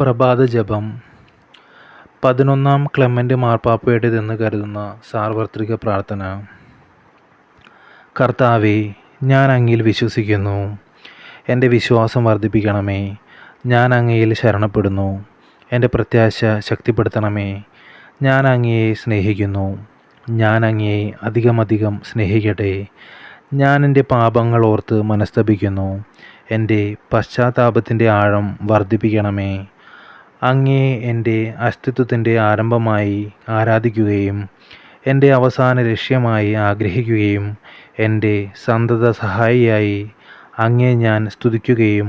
പ്രഭാത ജപം പതിനൊന്നാം ക്ലെമന്റ് മാർപ്പാപ്പയുടേതെന്ന് കരുതുന്ന സാർവത്രിക പ്രാർത്ഥന. കർത്താവെ ഞാൻ അങ്ങയിൽ വിശ്വസിക്കുന്നു. എന്റെ വിശ്വാസം വർദ്ധിപ്പിക്കണമേ. ഞാൻ അങ്ങയിൽ ശരണപ്പെടുന്നു. എന്റെ പ്രത്യാശ ശക്തിപ്പെടുത്തണമേ. ഞാൻ അങ്ങയെ സ്നേഹിക്കുന്നു. ഞാൻ അങ്ങയെ അധികമധികം സ്നേഹിക്കട്ടെ. ഞാൻ എന്റെ പാപങ്ങൾ ഓർത്ത് മനസ്തപിക്കുന്നു. എന്റെ പശ്ചാത്താപത്തിന്റെ ആഴം വർദ്ധിപ്പിക്കണമേ. അങ്ങേ എന്റെ അസ്തിത്വത്തിന്റെ ആരംഭമായി ആരാധിക്കുകയും എന്റെ അവസാന ലക്ഷ്യമായി ആഗ്രഹിക്കുകയും എന്റെ സന്തത സഹായിയായി അങ്ങേ ഞാൻ സ്തുതിക്കുകയും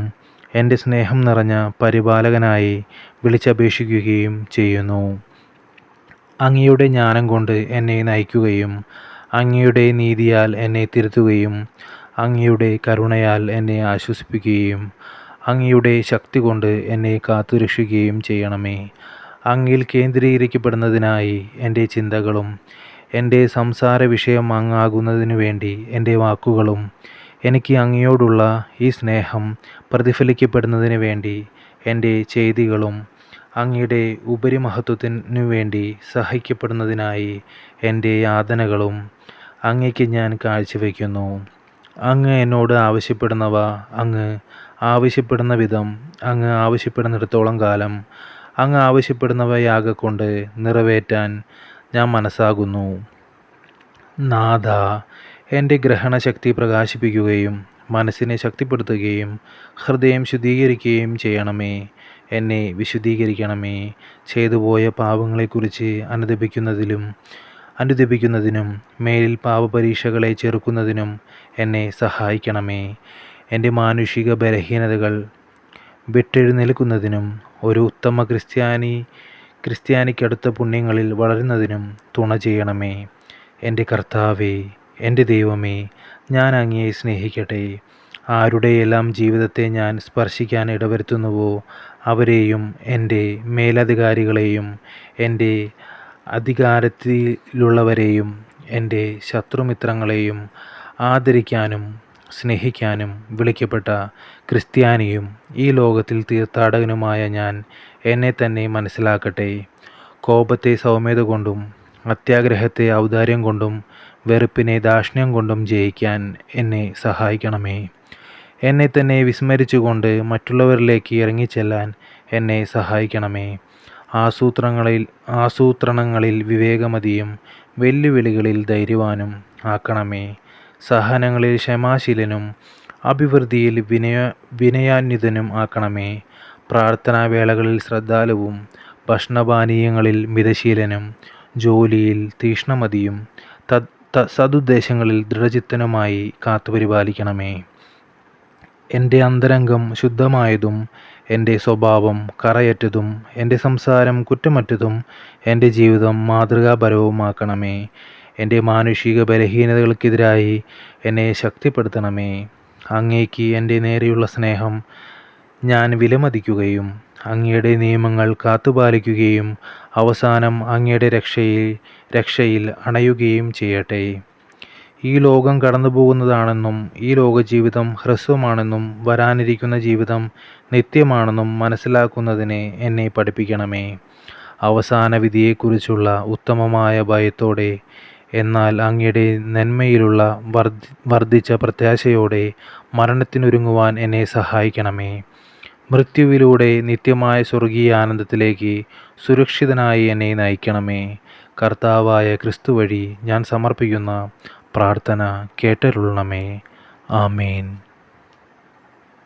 എന്റെ സ്നേഹം നിറഞ്ഞ പരിപാലകനായി വിളിച്ചപേക്ഷിക്കുകയും ചെയ്യുന്നു. അങ്ങയുടെ ജ്ഞാനം കൊണ്ട് എന്നെ നയിക്കുകയും അങ്ങയുടെ നീതിയാൽ എന്നെ തിരുത്തുകയും അങ്ങയുടെ കരുണയാൽ എന്നെ ആശ്വസിപ്പിക്കുകയും അങ്ങയുടെ ശക്തി കൊണ്ട് എന്നെ കാത്തുരക്ഷിക്കുകയും ചെയ്യണമേ. അങ്ങിൽ കേന്ദ്രീകരിക്കപ്പെടുന്നതിനായി എന്റെ ചിന്തകളും എന്റെ സംസാര വിഷയം അങ്ങാകുന്നതിനു വേണ്ടി എന്റെ വാക്കുകളും എനിക്ക് അങ്ങയോടുള്ള ഈ സ്നേഹം പ്രതിഫലിക്കപ്പെടുന്നതിന് വേണ്ടി എന്റെ ചെയ്തികളും അങ്ങയുടെ ഉപരിമഹത്വത്തിനു വേണ്ടി സഹിക്കപ്പെടുന്നതിനായി എന്റെ യാതനകളും അങ്ങയ്ക്ക് ഞാൻ കാഴ്ചവെക്കുന്നു അങ്ങ് എന്നോട് ആവശ്യപ്പെടുന്നവ അങ്ങ് ആവശ്യപ്പെടുന്ന വിധം അങ്ങ് ആവശ്യപ്പെടുന്നിടത്തോളം കാലം അങ്ങ് ആവശ്യപ്പെടുന്നവയാകൊണ്ട് നിറവേറ്റാൻ ഞാൻ മനസ്സാകുന്നു. നാഥ എന്റെ ഗ്രഹണശക്തി പ്രകാശിപ്പിക്കുകയും മനസ്സിനെ ശക്തിപ്പെടുത്തുകയും ഹൃദയം ശുദ്ധീകരിക്കുകയും ചെയ്യണമേ. എന്നെ വിശുദ്ധീകരിക്കണമേ. ചെയ്തുപോയ പാപങ്ങളെക്കുറിച്ച് അനുദപിക്കുന്നതിലും അനുദപിക്കുന്നതിനും മേലിൽ പാപപരീക്ഷകളെ ചെറുക്കുന്നതിനും എന്നെ സഹായിക്കണമേ. എന്റെ മാനുഷിക ബലഹീനതകൾ വിട്ടെഴുന്നേൽക്കുന്നതിനും ഒരു ഉത്തമ ക്രിസ്ത്യാനി ക്രിസ്ത്യാനിക്കടുത്ത പുണ്യങ്ങളിൽ വളരുന്നതിനും തുണ ചെയ്യണമേ. എന്റെ കർത്താവേ എന്റെ ദൈവമേ ഞാൻ അങ്ങയെ സ്നേഹിക്കട്ടെ. ആരുടെയെല്ലാം ജീവിതത്തെ ഞാൻ സ്പർശിക്കാൻ ഇടവരുത്തുന്നുവോ അവരെയും എന്റെ മേലധികാരികളെയും എന്റെ അധികാരത്തിലുള്ളവരെയും എന്റെ ശത്രുമിത്രങ്ങളെയും ആദരിക്കാനും സ്നേഹിക്കാനും വിളിക്കപ്പെട്ട ക്രിസ്ത്യാനിയും ഈ ലോകത്തിൽ തീർത്ഥാടകനുമായ ഞാൻ എന്നെ തന്നെ മനസ്സിലാക്കട്ടെ. കോപത്തെ സൗമ്യത കൊണ്ടും അത്യാഗ്രഹത്തെ ഔദാര്യം കൊണ്ടും വെറുപ്പിനെ ദാക്ഷിണ്യം കൊണ്ടും ജയിക്കാൻ എന്നെ സഹായിക്കണമേ. എന്നെ തന്നെ വിസ്മരിച്ചുകൊണ്ട് മറ്റുള്ളവരിലേക്ക് ഇറങ്ങിച്ചെല്ലാൻ എന്നെ സഹായിക്കണമേ. ആസൂത്രങ്ങളിൽ ആസൂത്രണങ്ങളിൽ വിവേകമതിയും വെല്ലുവിളികളിൽ ധൈര്യവാനും ആക്കണമേ. സഹനങ്ങളിൽ ക്ഷമാശീലനും അഭിവൃദ്ധിയിൽ വിനയ വിനയാന്വിതനും ആക്കണമേ. പ്രാർത്ഥനാവേളകളിൽ ശ്രദ്ധാലുവും ഭക്ഷണപാനീയങ്ങളിൽ മിതശീലനും ജോലിയിൽ തീഷ്ണമതിയും സതുദ്ദേശങ്ങളിൽ ദൃഢചിത്തനുമായി കാത്തുപരിപാലിക്കണമേ. എന്റെ അന്തരംഗം ശുദ്ധമായതും എന്റെ സ്വഭാവം കറയറ്റതും എന്റെ സംസാരം കുറ്റമറ്റതും എന്റെ ജീവിതം മാതൃകാപരവുമാക്കണമേ. എന്റെ മാനുഷിക ബലഹീനതകൾക്കെതിരായി എന്നെ ശക്തിപ്പെടുത്തണമേ. അങ്ങേക്ക് എന്റെ നേരെയുള്ള സ്നേഹം ഞാൻ വിലമതിക്കുകയും അങ്ങയുടെ നിയമങ്ങൾ കാത്തുപാലിക്കുകയും അവസാനം അങ്ങയുടെ രക്ഷയിൽ രക്ഷയിൽ അണയുകയും ചെയ്യട്ടെ. ഈ ലോകം കടന്നു പോകുന്നതാണെന്നും ഈ ലോകജീവിതം ഹ്രസ്വമാണെന്നും വരാനിരിക്കുന്ന ജീവിതം നിത്യമാണെന്നും മനസ്സിലാക്കുന്നതിനെ എന്നെ പഠിപ്പിക്കണമേ. അവസാന വിധിയെക്കുറിച്ചുള്ള ഉത്തമമായ ഭയത്തോടെ എന്നാൽ അങ്ങയുടെ നന്മയിലുള്ള വർദ്ധി വർദ്ധിച്ച പ്രത്യാശയോടെ മരണത്തിനൊരുങ്ങുവാൻ എന്നെ സഹായിക്കണമേ. മൃത്യുവിലൂടെ നിത്യമായ സ്വർഗീയ ആനന്ദത്തിലേക്ക് സുരക്ഷിതനായി എന്നെ നയിക്കണമേ. കർത്താവായ ക്രിസ്തു വഴി ഞാൻ സമർപ്പിക്കുന്ന പ്രാർത്ഥന കേട്ടരുളണമേ. ആമേൻ.